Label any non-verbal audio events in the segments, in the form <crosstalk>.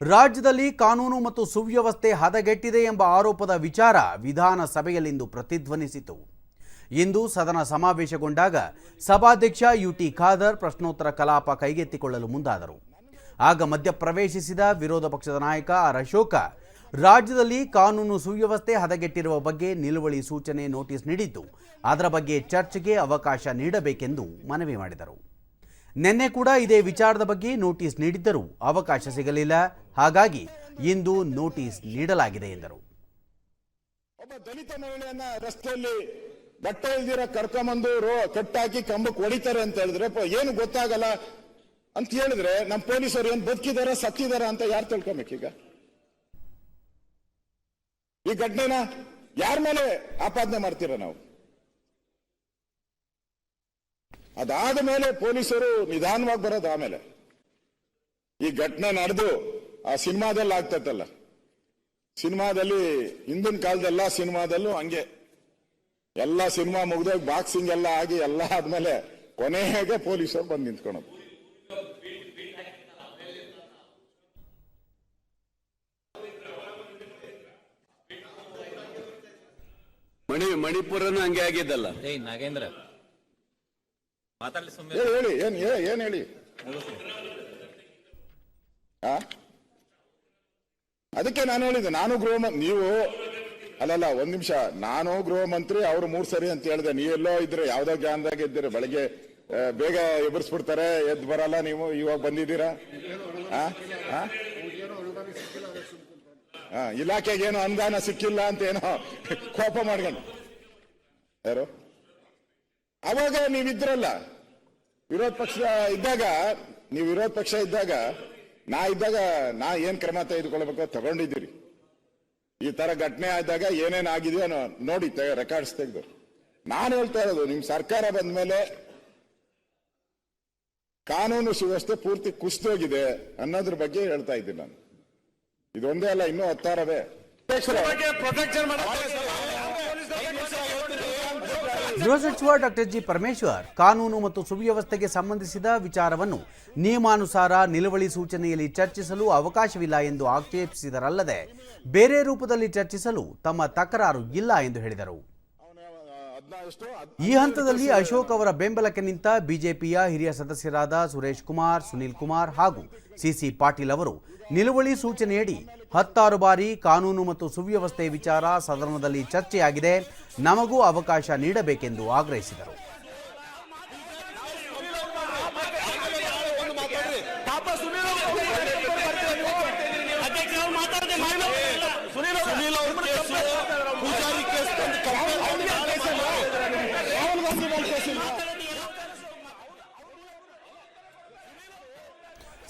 ರಾಜ್ಯದಲ್ಲಿ ಕಾನೂನು ಮತ್ತು ಸುವ್ಯವಸ್ಥೆ ಹದಗೆಟ್ಟಿದೆ ಎಂಬ ಆರೋಪದ ವಿಚಾರ ವಿಧಾನಸಭೆಯಲ್ಲಿಂದು ಪ್ರತಿಧ್ವನಿಸಿತು. ಇಂದು ಸದನ ಸಮಾವೇಶಗೊಂಡಾಗ ಸಭಾಧ್ಯಕ್ಷ ಯುಟಿ ಖಾದರ್ ಪ್ರಶ್ನೋತ್ತರ ಕಲಾಪ ಕೈಗೆತ್ತಿಕೊಳ್ಳಲು ಮುಂದಾದರು. ಆಗ ಮಧ್ಯಪ್ರವೇಶಿಸಿದ ವಿರೋಧ ಪಕ್ಷದ ನಾಯಕ ಆರ್ ಅಶೋಕ, ರಾಜ್ಯದಲ್ಲಿ ಕಾನೂನು ಸುವ್ಯವಸ್ಥೆ ಹದಗೆಟ್ಟಿರುವ ಬಗ್ಗೆ ನಿಲುವಳಿ ಸೂಚನೆ ನೋಟಿಸ್ ನೀಡಿದ್ದು, ಅದರ ಬಗ್ಗೆ ಚರ್ಚೆಗೆ ಅವಕಾಶ ನೀಡಬೇಕೆಂದು ಮನವಿ ಮಾಡಿದರು. ನಿನ್ನೆ ಕೂಡ ಇದೇ ವಿಚಾರದ ಬಗ್ಗೆ ನೋಟಿಸ್ ನೀಡಿದ್ದರೂ ಅವಕಾಶ ಸಿಗಲಿಲ್ಲ. ಹಾಗಾಗಿ ಇಂದು ನೋಟಿಸ್ ನೀಡಲಾಗಿದೆ ಎಂದರು. ಒಬ್ಬ ದಲಿತ ಮಹಿಳೆಯನ್ನ ರಸ್ತೆಯಲ್ಲಿ ಬಟ್ಟೆ ಇಲ್ದಿರ ಕರ್ಕೊಂಬಂದು ರೋ ಕಟ್ಟಾಕಿ ಕಂಬಕ್ಕೆ ಹೊಡಿತಾರೆ ಅಂತ ಹೇಳಿದ್ರೆ ಏನು ಗೊತ್ತಾಗಲ್ಲ? ಅಂತ ಹೇಳಿದ್ರೆ ನಮ್ಮ ಪೊಲೀಸರು ಏನು ಬದುಕಿದಾರ, ಸತ್ತಿದಾರ ಅಂತ ಯಾರು ತಿಳ್ಕೊಬೇಕೀಗ? ಈ ಘಟನೆನ ಯಾರ ಮೇಲೆ ಆಪಾದನೆ ಮಾಡ್ತೀರ ನಾವು? ಅದಾದ ಮೇಲೆ ಪೊಲೀಸರು ನಿಧಾನವಾಗಿ ಬರೋದು ಆಮೇಲೆ. ಈ ಘಟನೆ ನಡೆದು ಆ ಸಿನಿಮಾದಲ್ಲಿ ಆಗ್ತೈತಲ್ಲ. ಸಿನಿಮಾದಲ್ಲಿ ಹಿಂದಿನ ಕಾಲದೆಲ್ಲ ಸಿನಿಮಾದಲ್ಲೂ ಹಂಗೆ. ಎಲ್ಲ ಸಿನಿಮಾ ಮುಗ್ದೋಗಿ ಬಾಕ್ಸಿಂಗ್ ಎಲ್ಲ ಆಗಿ ಎಲ್ಲ ಆದ್ಮೇಲೆ ಕೊನೆಗೆ ಪೊಲೀಸರು ಬಂದು ನಿಂತ್ಕೊಳೋದು. ಮಣಿ ಮಣಿಪುರನು ಹಂಗೆ ಆಗಿದ್ದಲ್ಲ? ನಾಗೇಂದ್ರ. ಹೇಳಿ ಏನ್ ಏನ್ ಹೇಳಿ? ಅದಕ್ಕೆ ನಾನು ಹೇಳಿದೆ ನಾನು ಗೃಹ ನೀವು, ಅಲ್ಲಲ್ಲ, ಒಂದ್ ನಿಮಿಷ. ನಾನು ಗೃಹ ಮಂತ್ರಿ, ಅವ್ರು ಮೂರ್ ಸರಿ ಅಂತ ಹೇಳಿದೆ. ನೀವೆಲ್ಲೋ ಇದ್ರೆ ಯಾವ್ದೋ ಜ್ಞಾನದಾಗ ಇದ್ದೀರಿ. ಬೆಳಗ್ಗೆ ಬೇಗ ಎಬ್ಬರಿಸ್ಬಿಡ್ತಾರೆ ಎದ್ದು ಬರಲ್ಲ ನೀವು, ಇವಾಗ ಬಂದಿದ್ದೀರಾ? ಇಲಾಖೆಗೆ ಏನೋ ಅನುದಾನ ಸಿಕ್ಕಿಲ್ಲ ಅಂತ ಏನೋ <laughs> ಕೋಪ ಮಾಡ್ಕೊಂಡು. ಯಾರು? ಅವಾಗ ನೀವಿದ್ರಲ್ಲ ವಿರೋಧ ಪಕ್ಷ ಇದ್ದಾಗ ನೀವು ವಿರೋಧ ಪಕ್ಷ ಇದ್ದಾಗ ನಾ ಇದ್ದಾಗ ನಾ ಏನ್ ಕ್ರಮ ತೆಗೆದುಕೊಳ್ಬೇಕು ತಗೊಂಡಿದ್ದೀರಿ. ಈ ತರ ಘಟನೆ ಆದಾಗ ಏನೇನ್ ಆಗಿದೆಯೋ ನೋಡಿ ರೆಕಾರ್ಡ್ಸ್ ತೆಗೆದು. ನಾನು ಹೇಳ್ತಾ ಇರೋದು ನಿಮ್ ಸರ್ಕಾರ ಬಂದ ಮೇಲೆ ಕಾನೂನು ಸುವ್ಯವಸ್ಥೆ ಪೂರ್ತಿ ಕುಸಿದೋಗಿದೆ ಅನ್ನೋದ್ರ ಬಗ್ಗೆ ಹೇಳ್ತಾ ಇದ್ದೀನಿ ನಾನು. ಇದೊಂದೇ ಅಲ್ಲ ಇನ್ನೂ ಹತ್ತಾರವೇ. ಗೃಹ ಸಚಿವ ಡಾಕ್ಟರ್ ಜಿ ಪರಮೇಶ್ವರ್ ಕಾನೂನು ಮತ್ತು ಸುವ್ಯವಸ್ಥೆಗೆ ಸಂಬಂಧಿಸಿದ ವಿಚಾರವನ್ನು ನಿಯಮಾನುಸಾರ ನಿಲುವಳಿ ಸೂಚನೆಯಲ್ಲಿ ಚರ್ಚಿಸಲು ಅವಕಾಶವಿಲ್ಲ ಎಂದು ಆಕ್ಷೇಪಿಸಿದರಲ್ಲದೆ ಬೇರೆ ರೂಪದಲ್ಲಿ ಚರ್ಚಿಸಲು ತಮ್ಮ ತಕರಾರು ಇಲ್ಲ ಎಂದು ಹೇಳಿದರು. ಈ ಹಂತದಲ್ಲಿ ಅಶೋಕ್ ಅವರ ಬೆಂಬಲಕ್ಕೆ ನಿಂತ ಬಿಜೆಪಿಯ ಹಿರಿಯ ಸದಸ್ಯರಾದ ಸುರೇಶ್ ಕುಮಾರ್ ಸುನೀಲ್ ಕುಮಾರ್ ಹಾಗೂ ಸಿಸಿ ಪಾಟೀಲ್ ಅವರು ನಿಲುವಳಿ ಸೂಚನೆಯಡಿ ಹತ್ತಾರು ಬಾರಿ ಕಾನೂನು ಮತ್ತು ಸುವ್ಯವಸ್ಥೆ ವಿಚಾರ ಸದನದಲ್ಲಿ ಚರ್ಚೆಯಾಗಿದೆ. ನಮಗೂ ಅವಕಾಶ ನೀಡಬೇಕೆಂದು ಆಗ್ರಹಿಸಿದರು.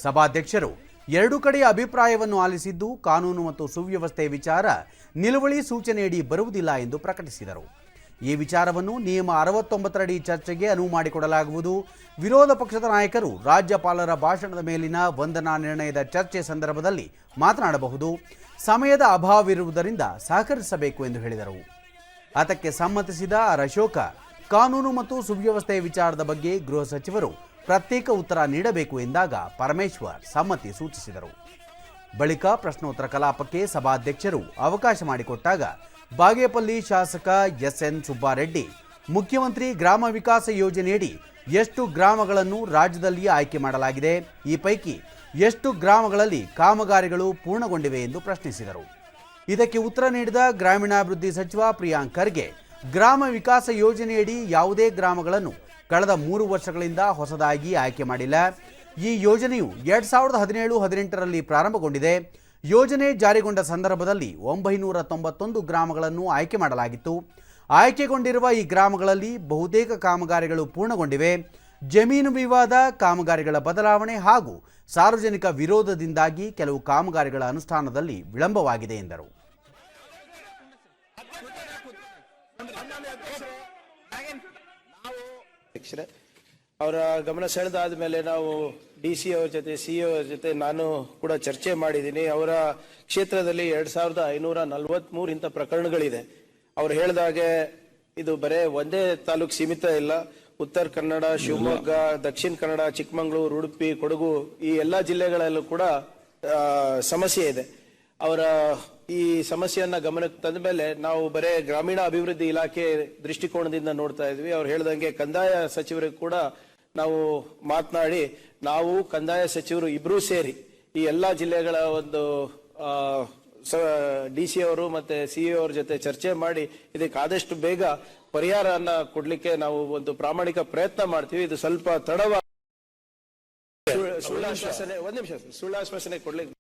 ಸಭಾಧ್ಯಕ್ಷರು ಎರಡು ಕಡೆಯ ಅಭಿಪ್ರಾಯವನ್ನು ಆಲಿಸಿದ್ದು ಕಾನೂನು ಮತ್ತು ಸುವ್ಯವಸ್ಥೆ ವಿಚಾರ ನಿಲುವಳಿ ಸೂಚನೆಯಡಿ ಬರುವುದಿಲ್ಲ ಎಂದು ಪ್ರಕಟಿಸಿದರು. ಈ ವಿಚಾರವನ್ನು ನಿಯಮ ಅರವತ್ತೊಂಬತ್ತರಡಿ ಚರ್ಚೆಗೆ ಅನುವು ಮಾಡಿಕೊಡಲಾಗುವುದು. ವಿರೋಧ ಪಕ್ಷದ ನಾಯಕರು ರಾಜ್ಯಪಾಲರ ಭಾಷಣದ ಮೇಲಿನ ವಂದನಾ ನಿರ್ಣಯದ ಚರ್ಚೆ ಸಂದರ್ಭದಲ್ಲಿ ಮಾತನಾಡಬಹುದು. ಸಮಯದ ಅಭಾವವಿರುವುದರಿಂದ ಸಹಕರಿಸಬೇಕು ಎಂದು ಹೇಳಿದರು. ಅದಕ್ಕೆ ಸಮ್ಮತಿಸಿದ ಅಶೋಕ ಕಾನೂನು ಮತ್ತು ಸುವ್ಯವಸ್ಥೆ ವಿಚಾರದ ಬಗ್ಗೆ ಗೃಹ ಸಚಿವರು ಪ್ರತ್ಯೇಕ ಉತ್ತರ ನೀಡಬೇಕು ಎಂದಾಗ ಪರಮೇಶ್ವರ್ ಸಮ್ಮತಿ ಸೂಚಿಸಿದರು. ಬಳಿಕ ಪ್ರಶ್ನೋತ್ತರ ಕಲಾಪಕ್ಕೆ ಸಭಾಧ್ಯಕ್ಷರು ಅವಕಾಶ ಮಾಡಿಕೊಟ್ಟಾಗ ಬಾಗೇಪಲ್ಲಿ ಶಾಸಕ ಎಸ್ಎನ್ ಸುಬ್ಬಾರೆಡ್ಡಿ ಮುಖ್ಯಮಂತ್ರಿ ಗ್ರಾಮ ವಿಕಾಸ ಯೋಜನೆಯಡಿ ಎಷ್ಟು ಗ್ರಾಮಗಳನ್ನು ರಾಜ್ಯದಲ್ಲಿ ಆಯ್ಕೆ ಮಾಡಲಾಗಿದೆ? ಈ ಪೈಕಿ ಎಷ್ಟು ಗ್ರಾಮಗಳಲ್ಲಿ ಕಾಮಗಾರಿಗಳು ಪೂರ್ಣಗೊಂಡಿವೆ ಎಂದು ಪ್ರಶ್ನಿಸಿದರು. ಇದಕ್ಕೆ ಉತ್ತರ ನೀಡಿದ ಗ್ರಾಮೀಣಾಭಿವೃದ್ಧಿ ಸಚಿವ ಪ್ರಿಯಾಂಕ್ ಖರ್ಗೆ ಗ್ರಾಮ ವಿಕಾಸ ಯೋಜನೆಯಡಿ ಯಾವುದೇ ಗ್ರಾಮಗಳನ್ನು ಕಳೆದ ಮೂರು ವರ್ಷಗಳಿಂದ ಹೊಸದಾಗಿ ಆಯ್ಕೆ ಮಾಡಿಲ್ಲ. ಈ ಯೋಜನೆಯು ಎರಡ್ ಸಾವಿರದ ಹದಿನೇಳು, ಹದಿನೆಂಟರಲ್ಲಿ ಪ್ರಾರಂಭಗೊಂಡಿದೆ. ಯೋಜನೆ ಜಾರಿಗೊಂಡ ಸಂದರ್ಭದಲ್ಲಿ ಒಂಬೈನೂರ ತೊಂಬತ್ತೊಂದು ಗ್ರಾಮಗಳನ್ನು ಆಯ್ಕೆ ಮಾಡಲಾಗಿತ್ತು. ಆಯ್ಕೆಗೊಂಡಿರುವ ಈ ಗ್ರಾಮಗಳಲ್ಲಿ ಬಹುತೇಕ ಕಾಮಗಾರಿಗಳು ಪೂರ್ಣಗೊಂಡಿವೆ. ಜಮೀನು ವಿವಾದ, ಕಾಮಗಾರಿಗಳ ಬದಲಾವಣೆ ಹಾಗೂ ಸಾರ್ವಜನಿಕ ವಿರೋಧದಿಂದಾಗಿ ಕೆಲವು ಕಾಮಗಾರಿಗಳ ಅನುಷ್ಠಾನದಲ್ಲಿ ವಿಳಂಬವಾಗಿದೆ ಎಂದರು. ಅಧ್ಯಕ್ಷರೇ, ಅವರ ಗಮನ ಸೆಳೆದಾದ ಮೇಲೆ ನಾವು ಡಿ ಸಿ ಅವ್ರ ಜೊತೆ, ಸಿ ಅವರ ಜೊತೆ ನಾನು ಕೂಡ ಚರ್ಚೆ ಮಾಡಿದ್ದೀನಿ. ಅವರ ಕ್ಷೇತ್ರದಲ್ಲಿ ಎರಡು ಸಾವಿರದ ಐನೂರ ನಲವತ್ತ್ಮೂರು ಇಂಥ ಪ್ರಕರಣಗಳಿದೆ. ಅವ್ರು ಹೇಳಿದಾಗೆ ಇದು ಬರೇ ಒಂದೇ ತಾಲೂಕು ಸೀಮಿತ ಇಲ್ಲ. ಉತ್ತರ ಕನ್ನಡ, ಶಿವಮೊಗ್ಗ, ದಕ್ಷಿಣ ಕನ್ನಡ, ಚಿಕ್ಕಮಗಳೂರು, ಉಡುಪಿ, ಕೊಡಗು ಈ ಎಲ್ಲಾ ಜಿಲ್ಲೆಗಳಲ್ಲೂ ಕೂಡ ಸಮಸ್ಯೆ ಇದೆ. ಅವರ ಈ ಸಮಸ್ಯೆಯನ್ನ ಗಮನಕ್ಕೆ ತಂದ ಮೇಲೆ ನಾವು ಬರೇ ಗ್ರಾಮೀಣ ಅಭಿವೃದ್ಧಿ ಇಲಾಖೆ ದೃಷ್ಟಿಕೋನದಿಂದ ನೋಡ್ತಾ ಇದ್ವಿ ಅವ್ರು ಹೇಳ್ದಂಗೆ ಕಂದಾಯ ಸಚಿವರಿಗೆ ಕೂಡ ನಾವು ಮಾತನಾಡಿ, ನಾವು ಕಂದಾಯ ಸಚಿವರು ಇಬ್ರು ಸೇರಿ ಈ ಎಲ್ಲಾ ಜಿಲ್ಲೆಗಳ ಒಂದು ಡಿ ಸಿ ಅವರು ಮತ್ತೆ ಸಿ ಅವ್ರ ಜೊತೆ ಚರ್ಚೆ ಮಾಡಿ ಇದಕ್ಕೆ ಆದಷ್ಟು ಬೇಗ ಪರಿಹಾರನ ಕೊಡ್ಲಿಕ್ಕೆ ನಾವು ಒಂದು ಪ್ರಾಮಾಣಿಕ ಪ್ರಯತ್ನ ಮಾಡ್ತೀವಿ ಇದು ಸ್ವಲ್ಪ ತಡವ ಸುಳ್ಳಾಶ್ವಾಸನೆ ಒಂದ್ ನಿಮಿಷ. ಸುಳ್ಳಾಶ್ವಾಸನೆ ಕೊಡ್ಲಿಕ್ಕೆ